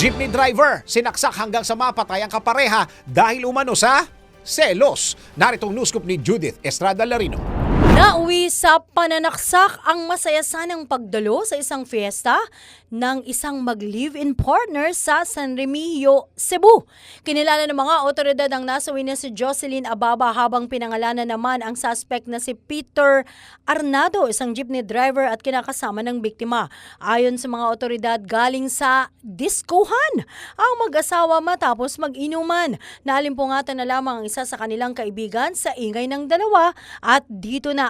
Jeepney driver, sinaksak hanggang sa mapatay ang kapareha dahil umano sa selos. Naritong news scoop ni Judith Estrada Larino. Nauwi sa pananaksak ang masaya sanang pagdalo sa isang fiesta ng isang mag-live-in partner sa San Remigio, Cebu. Kinilala ng mga otoridad ang nasawi na si Jocelyn Ababa habang pinangalanan naman ang suspect na si Peter Arnado, isang jeepney driver at kinakasama ng biktima. Ayon sa mga otoridad, galing sa diskuhan ang mag-asawa matapos mag-inuman. Naalimpungatan na lamang ang isa sa kanilang kaibigan sa ingay ng dalawa at dito na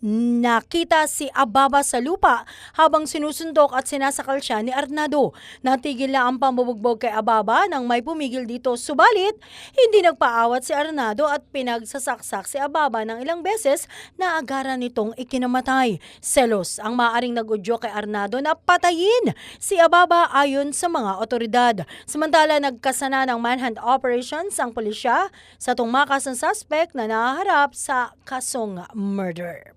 nakita si Ababa sa lupa habang sinusundok at sinasakal siya ni Arnado. Natigil na ang pambubugbog kay Ababa nang may pumigil dito subalit hindi nagpaawat si Arnado at pinagsasaksak si Ababa ng ilang beses na agaran nitong ikinamatay. Selos ang maaring nagudyo kay Arnado na patayin si Ababa ayon sa mga otoridad. Samantala nagkasana ng manhunt operations ang pulisya sa tumakas ng suspect na nahaharap sa kasong murder.